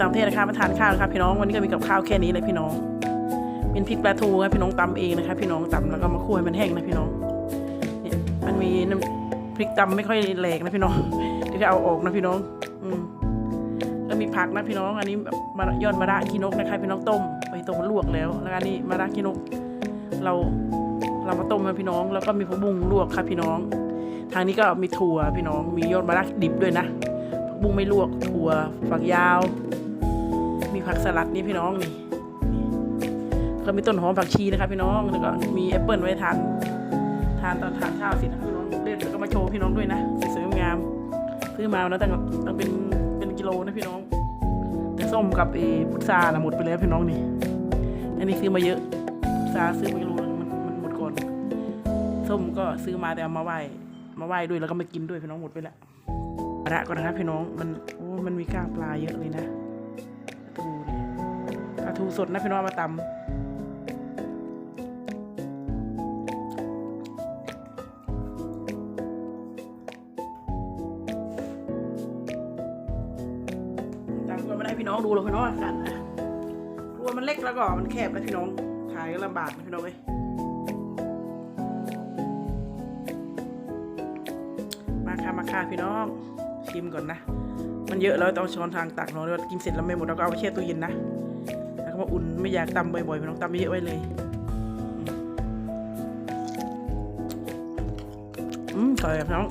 ต่างประเทศนะคะมาทานข้าวนะคะพี่น้องวันนี้ก็มีกับข้าวแค่นี้เลยพี่น้องเป็นพริกปลาทูครับพี่น้องตำเองนะคะ พี่น้องตำแล้วก็มาคั่วให้มันแห้งนะพี่น้องเนี่ยมันมีน้ำพริกตำไม่ค่อยแหลกนะพี่น้องเดี๋ยวจะเอาออกนะพี่น้อง อืมแล้วมีผักนะพี่น้อง อันนี้มายอดมะระขี้นกนะคะพี่น้องต้มไปต้มลวกแล้ว แล้วอันนี้มะระขี้นก เราเรามาต้มให้พี่น้อง แล้วก็มีผักบุ้งลวกค่ะพี่น้อง ทางนี้ก็มีถั่วพี่น้อง มียอดมะระดิบด้วยนะผักบุ้งไม่ลวกถั่วฝักยาว ผักสลัดนี่พี่น้องนี่ก็มีต้นหอมผักชีนะคะพี่น้องแล้วก็มีแอปเปิลไว้ทานทานตอนทานข้าวสินะพี่น้องเล่นแล้วก็มาโชว์พี่น้องด้วยนะสวยงามซื้อมาแล้วตั้งตั้งเป็นเป็นกิโลนะพี่น้องแต่ส้มกับเอพุทรานะหมดไปแล้วพี่น้องนี่อันนี้ซื้อมาเยอะพุทราซื้อมากิโลมันมันหมดก่อนส้มก็ซื้อมาแต่เอามาไหว้มาไหว้ด้วยแล้วก็มากินด้วยพี่น้องหมดไปแล้วระก่อนนะครับพี่น้องมันโอ้มันมีก้างปลาเยอะเลยนะ ปลาทูสดนะพี่น้องมาตำตำก็ไม่ได้พี่น้องดูหรอกพี่น้องกันนะรัวมันเล็กแล้วก็มันแคบนะพี่น้องถ่ายก็ลำบากนะพี่น้องเอ้ยมาค่ะมาค่ะพี่น้องชิมก่อนนะมันเยอะแล้วต้องช้อนทางตักนาะแล้วกินเสร็จแล้วไม่หมดเราก็เอาไปแช่ตู้เย็นนะ วก็มาอุ่นไม่อยากตำบ่อยๆไม่ต้องตำเยอะไว้เลยอืมอร่อยครับน้อง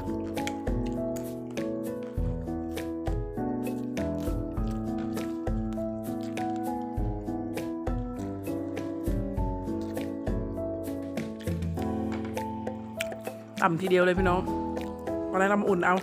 ตำทีเดียวเลยพี่น้องอะไรทำอุ่นเอา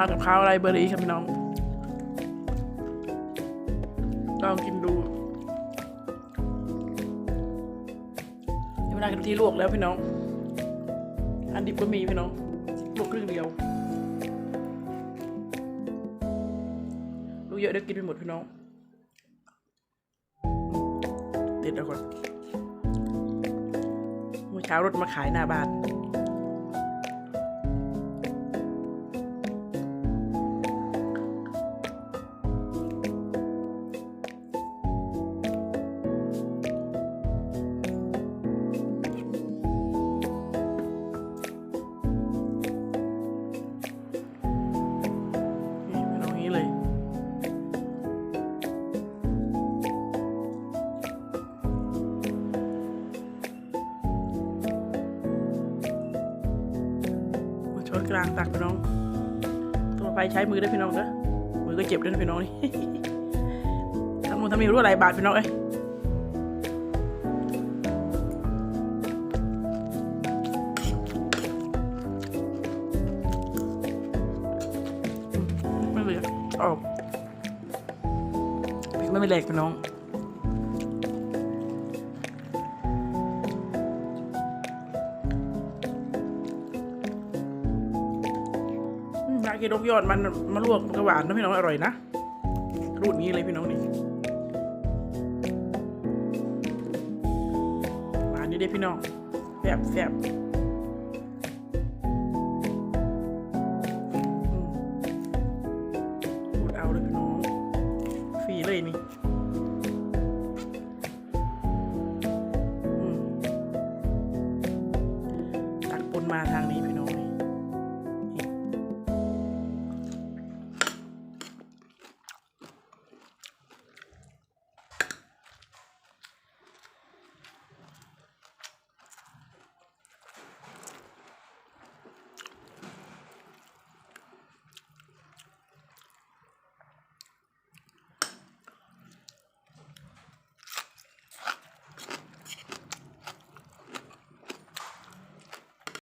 ทานกับข้าวอะไรเบอร์รี่ครับพี่น้องลองกินดูเวลากินที่ลวกแล้วพี่น้อง อันดิบก็มีพี่น้องลวกครึ่งเดียวลูกเยอะเดี๋ยวกินไปหมดพี่น้อง ติดแล้วก่อนเมื่อเช้ารถมาขายหน้าบ้าน กลางตักพี่น้องตัวไปใช้มือได้พี่น้องเด้อมือก็เจ็บด้วยพี่น้องนี่ทำมูลทำนี่รู้อะไรบาดพี่น้องเอ้ยไม่เหลือออกไม่ไม่แหลกพี่น้อง กินนกยอดมันมาลวกมันก็หวานนะพี่น้องอร่อยนะรูดนี้เลยพี่น้องนี่หวานนี่เด้พี่น้องแซ่บแซ่บอืมรูดเอาเลยพี่น้องฟรีเลยนี่มตักปนมาทางนี้